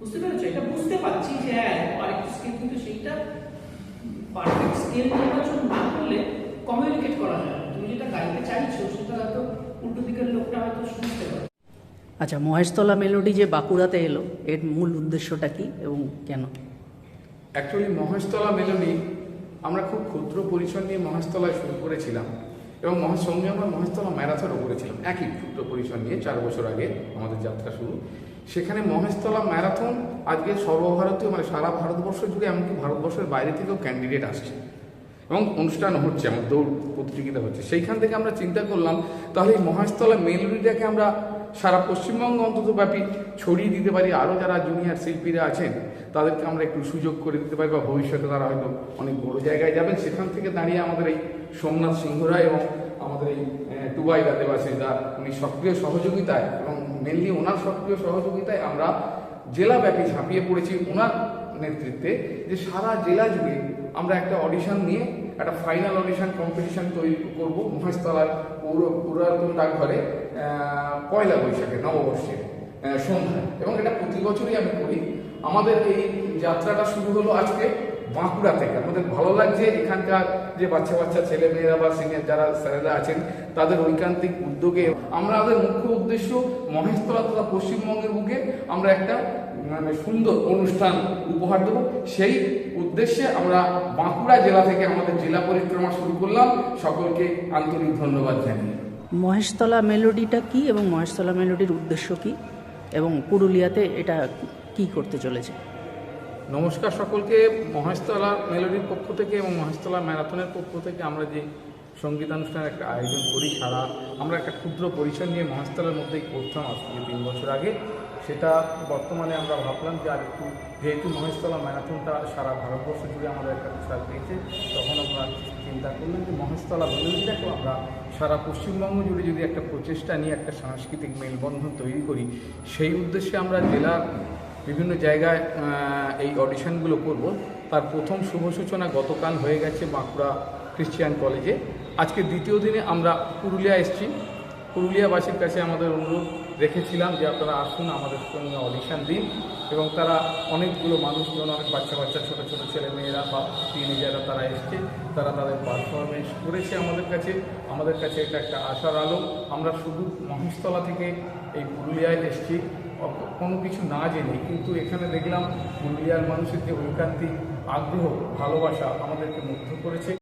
বুঝতে পেরেছ? এটা বুঝতে পারছি যে হ্যাঁ আরেকটু স্কেল কিন্তু সেইটা পারফেক্ট স্কেল নির্বাচন না করলে কমিউনিকেট করা যায় তুমি যেটা গাইতে চাইছো সেটা হয়তো উল্টো দিকের লোকটা হয়তো শুনতে পারে আচ্ছা মহেশতলা মেলোডি যে বাঁকুড়াতে এলো, এর মূল উদ্দেশ্যটা কি এবং কেন? অ্যাকচুয়ালি মহেশতলা মেলোডি, আমরা খুব ক্ষুদ্র পরিসর নিয়ে মহেশতলায় শুরু করেছিলাম এবং মহেশ সঙ্গে আমরা মহেশতলা ম্যারাথনও করেছিলাম। একই ক্ষুদ্র পরিসর নিয়ে চার বছর আগে আমাদের যাত্রা শুরু। সেখানে মহেশতলা ম্যারাথন আজকে সর্বভারতীয় মানে সারা ভারতবর্ষ জুড়ে, এমনকি ভারতবর্ষের বাইরে থেকেও ক্যান্ডিডেট আসছে। এবং অনুষ্ঠান হচ্ছে আমার দৌড় প্রতিযোগিতা হচ্ছে। সেইখান থেকে আমরা চিন্তা করলাম, তাহলে এই মহেশতলা মেলোডিটাকে আমরা সারা পশ্চিমবঙ্গ অন্তত ব্যাপী ছড়িয়ে দিতে পারি। আরও যারা জুনিয়র শিল্পীরা আছেন, তাদেরকে আমরা একটু সুযোগ করে দিতে পারি বা ভবিষ্যতে তারা হয়তো অনেক বড় জায়গায় যাবেন। সেখান থেকে দাঁড়িয়ে আমাদের এই সোমনাথ সিংহরা এবং আমাদের এই টুবাই রাদেবাসীরা উনি সক্রিয় সহযোগিতায় এবং মেনলি ওনার সক্রিয় সহযোগিতায় আমরা জেলাব্যাপী ঝাঁপিয়ে পড়েছি। ওনার নেতৃত্বে যে সারা জেলা জুড়ে আমরা একটা অডিশন নিয়ে একটা ফাইনাল অডিশন কম্পিটিশন তৈরি করব মহেশতলার পৌর পুরাতন ডাকঘরে পয়লা বৈশাখে নববর্ষের আহ, সন্ধ্যায়। এবং এটা প্রতি বছরই আমি করি। আমাদের এই যাত্রাটা শুরু হলো আজকে বাঁকুড়া থেকে। আমাদের ভালো লাগছে এখানকার যে বাচ্চা বাচ্চা, ছেলে মেয়েরা বা সিনিয়র যারা স্যারেরা আছেন, তাদের ঐকান্তিক উদ্যোগে। আমরা আমাদের মুখ্য উদ্দেশ্য মহেশতলা তথা পশ্চিমবঙ্গের বুকে আমরা একটা মানে সুন্দর অনুষ্ঠান উপহার দেবো। সেই উদ্দেশ্যে আমরা বাঁকুড়া জেলা থেকে আমাদের জেলা পরিক্রমা শুরু করলাম। সকলকে আন্তরিক ধন্যবাদ জানিয়ে। মহেশতলা মেলোডিটা কি এবং মহেশতলা মেলোডির উদ্দেশ্য কি এবং পুরুলিয়াতে এটা কি করতে চলেছে? নমস্কার সকলকে। মহেশতলা মেলোডির পক্ষ থেকে এবং মহেশতলা ম্যারাথনের পক্ষ থেকে আমরা যে সঙ্গীতানুষ্ঠানের একটা আয়োজন করি, সারা আমরা একটা ক্ষুদ্র পরিসর নিয়ে মহেশতলার মধ্যেই করতাম আজ থেকে তিন বছর আগে, সেটা বর্তমানে আমরা ভাবলাম যে আর একটু যেহেতু মহেশতলা ম্যারাথনটা সারা ভারতবর্ষ জুড়ে আমাদের একটা প্রসার পেয়েছে, তখন আমরা চিন্তা করলাম যে মহেশতলা মেলোডিটাকেও আমরা সারা পশ্চিমবঙ্গ জুড়ে যদি একটা প্রচেষ্টা নিয়ে একটা সাংস্কৃতিক মেলবন্ধন তৈরি করি, সেই উদ্দেশ্যে আমরা জেলার বিভিন্ন জায়গায় এই অডিশনগুলো করব। তার প্রথম শুভ সূচনা গতকাল হয়ে গেছে বাঁকুড়া ক্রিশ্চিয়ান কলেজে আজকে দ্বিতীয় দিনে আমরা পুরুলিয়া এসেছি। পুরুলিয়াবাসীর কাছে আমাদের অনুরোধ রেখেছিলাম যে আপনারা আসুন আমাদের সঙ্গে অডিশান দিন এবং তারা অনেকগুলো মানুষজন, অনেক বাচ্চা বাচ্চা ছোটো ছোটো ছেলে মেয়েরা বা টিনেজাররা তারা এসছে। তারা তাদের পারফরমেন্স করেছে আমাদের কাছে। আমাদের কাছে এটা একটা আশার আলো। আমরা শুধু মহেশতলা থেকে এই পুরুলিয়ায় এসেছি। কোনো কিছু না জেনে, কিন্তু এখানে দেখলাম পুরুলিয়ার মানুষের যে ঐকান্তিক আগ্রহ, ভালোবাসা আমাদেরকে মুগ্ধ করেছে।